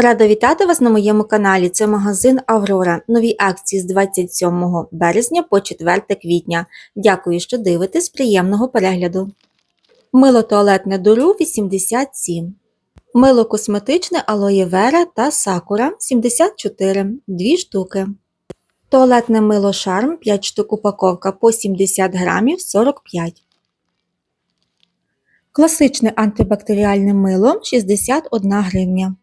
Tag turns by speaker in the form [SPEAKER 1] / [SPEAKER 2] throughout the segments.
[SPEAKER 1] Рада вітати вас на моєму каналі. Це магазин Аврора. Нові акції з 27 березня по 4 квітня. Дякую, що дивитесь. Приємного перегляду. Мило туалетне дуру 87. Мило косметичне алоє вера та сакура 74 2 штуки. Туалетне мило шарм 5 штук упаковка по 70 грамів 45. Класичне антибактеріальне мило 61 гривня.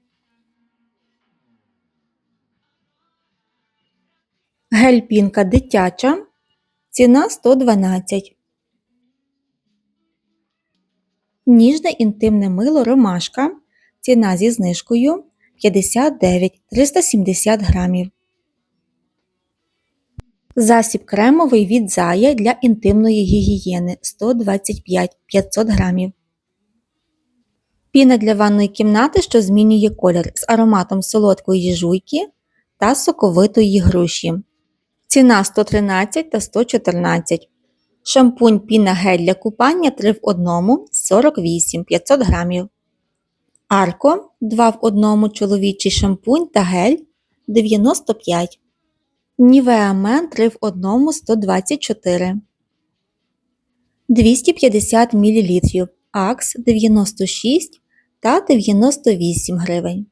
[SPEAKER 1] Гель-пінка дитяча. Ціна 112. Ніжне інтимне мило ромашка. Ціна зі знижкою 59 370 грамів. Засіб кремовий від Зая для інтимної гігієни 125 500 грамів. Піна для ванної кімнати, що змінює колір з ароматом солодкої жуйки та соковитої груші. Ціна 113 та 114. Шампунь піна гель для купання 3 в 1 48 500 грамів. Арко 2 в 1 чоловічий шампунь та гель 95. Нівеа Мен 3 в 1 124. 250 мл. Акс 96 та 98 гривень.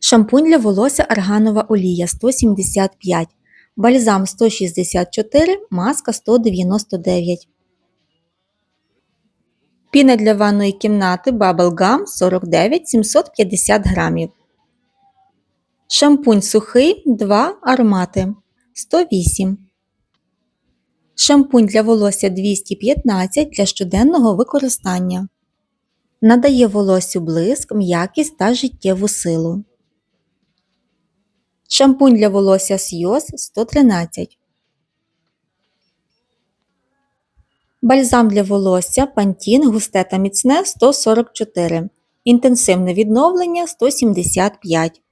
[SPEAKER 1] Шампунь для волосся арганова олія 175, бальзам 164, маска 199. Піна для ванної кімнати Bubble Gum 49 750 грамів. Шампунь сухий 2 аромати 108. Шампунь для волосся 215 для щоденного використання. Надає волоссю блиск, м'якість та життєву силу. Шампунь для волосся Сйоз 113. Бальзам для волосся Пантін густе та міцне 144. Інтенсивне відновлення 175.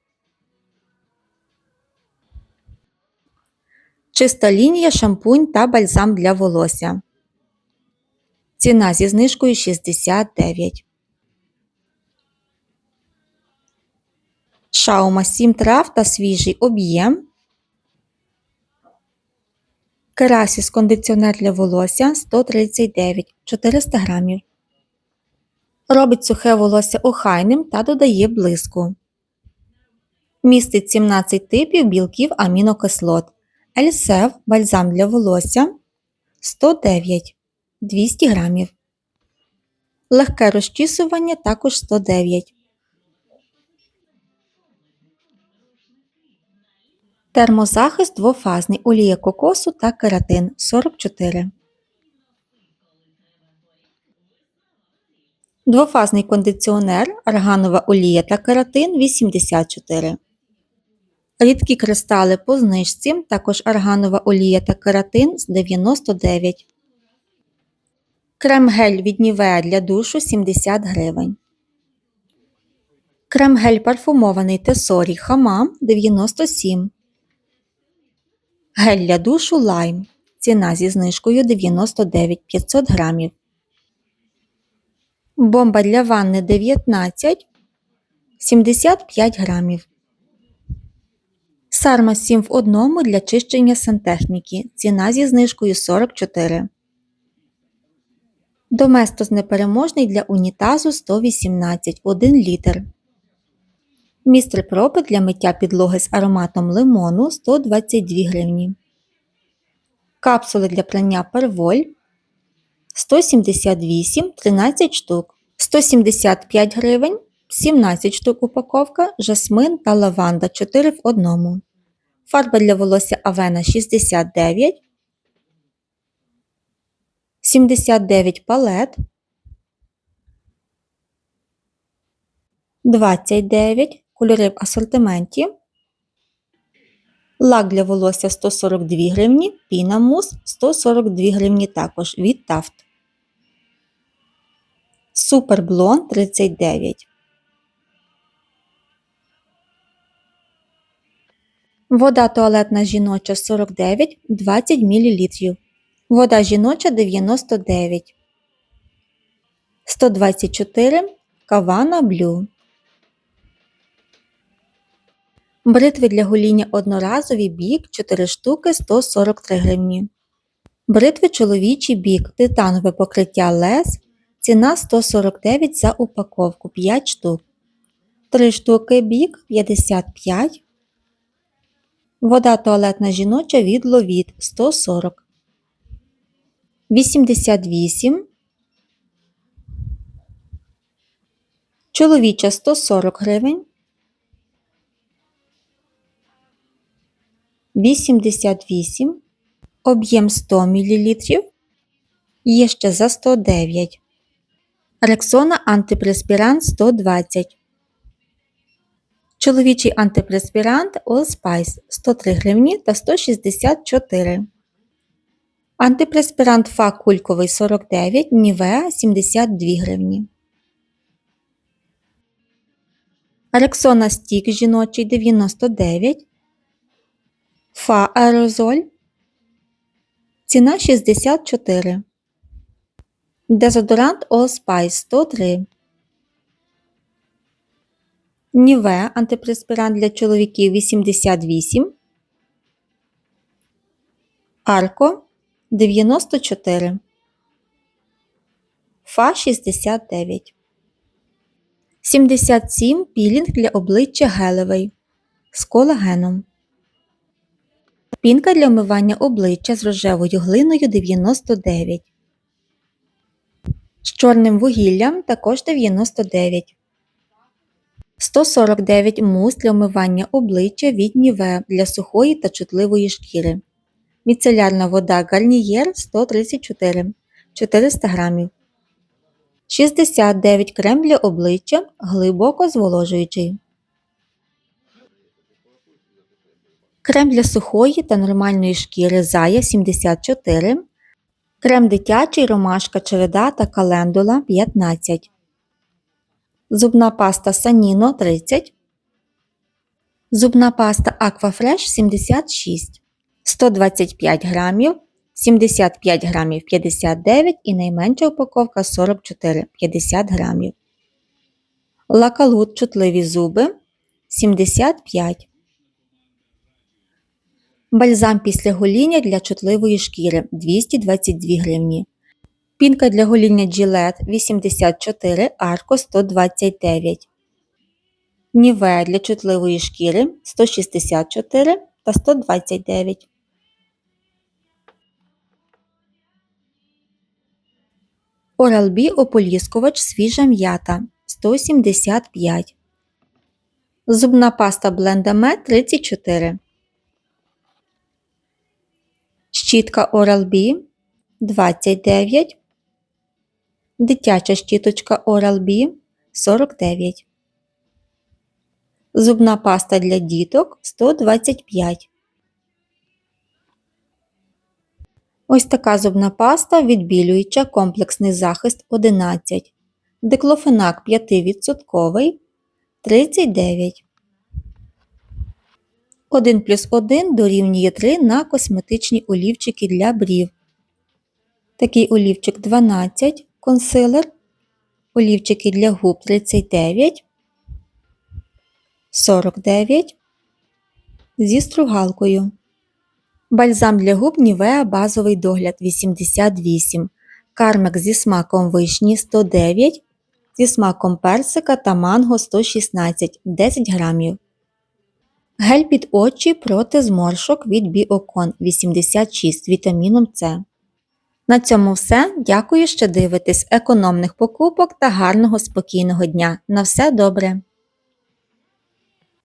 [SPEAKER 1] Чиста лінія шампунь та бальзам для волосся. Ціна зі знижкою 69. Шаума 7 трав та свіжий об'єм. Керасіс кондиціонер для волосся 139 400 грамів. Робить сухе волосся охайним та додає блиску. Містить 17 типів білків амінокислот. Ельсев бальзам для волосся 109 200 грамів. Легке розчісування також 109 Термозахист двофазний олія кокосу та кератин 44. Двофазний кондиціонер, арганова олія та кератин 84. Рідкі кристали по знижці, також арганова олія та кератин з 99. Крем-гель від Нівеа для душу 70 гривень. Крем-гель парфумований Тесорі Хамам 97 Гель для душу лайм. Ціна зі знижкою 99 500 грамів. Бомба для ванни 19 75 грамів. Сарма 7 в 1 для чищення сантехніки. Ціна зі знижкою 44. Доместос непереможний для унітазу 118 1 літр. Містер пропи для миття підлоги з ароматом лимону 122 гривні. Капсули для прання перволь 178 13 штук. 175 гривень 17 штук упаковка, жасмин та лаванда 4 в 1. Фарба для волосся Авена 69. 79 палет. 29 кольори в асортименті. Лак для волосся 142 гривні, піна мус 142 гривні також від Тафт. Супер Блон 39. Вода туалетна жіноча 49 20 мл. Вода жіноча 99. 124 Кавана Блю. Бритви для гоління одноразові бік 4 штуки 143 гривні. Бритви чоловічий бік, титанове покриття лез, ціна 149 за упаковку 5 штук. 3 штуки бік 55. Вода туалетна жіноча від ловіт 140. 88. Чоловіча 140 гривень. 88. Об'єм 100 мл. Є ще за 109. Рексона антипреспірант 120. Чоловічий антипреспірант Allspice 103 гривні та 164. Антипреспірант Фа кульковий 49, Нівеа 72 гривні. Рексона стік жіночий 99. Фа аерозоль. Ціна 64. Дезодорант Allspice 103. Ніве антипреспірант для чоловіків 88. Арко 94. Фа 69. 77 пілінг для обличчя гелевий з колагеном. Пінка для вмивання обличчя з рожевою глиною 99. З чорним вугіллям також 99. 149 мус для вмивання обличчя від Ніве для сухої та чутливої шкіри. Міцелярна вода Гарнієр 134 400 г. 69 крем для обличчя глибоко зволожуючий. Крем для сухої та нормальної шкіри Зая 74. Крем дитячий ромашка череда та календула 15. Зубна паста Саніно 30. Зубна паста Aquafresh 76. 125 грамів. 75 грамів 59 і найменша упаковка 44 50 грамів. Лакалут чутливі зуби 75. Бальзам після гоління для чутливої шкіри 222 гривні. Пінка для гоління Gillette 84 Арко 129. Нівея для чутливої шкіри 164 та 129. Oral-B ополіскувач свіжа м'ята 175. Зубна паста Blendame 34. Щітка Oral-B 29. Дитяча щіточка Oral-B 49. Зубна паста для діток 125. Ось така зубна паста відбілююча комплексний захист 11. Диклофенак 5% 39. 1 плюс 1 дорівнює 3 на косметичні олівчики для брів. Такий олівчик 12, консилер, олівчики для губ 39, 49 зі стругалкою. Бальзам для губ Нівеа базовий догляд 88, кармек зі смаком вишні 109, зі смаком персика та манго 116 10 грамів. Гель під очі проти зморшок від Біокон 86 з вітаміном С. На цьому все. Дякую, що дивитесь економних покупок та гарного спокійного дня. На все добре!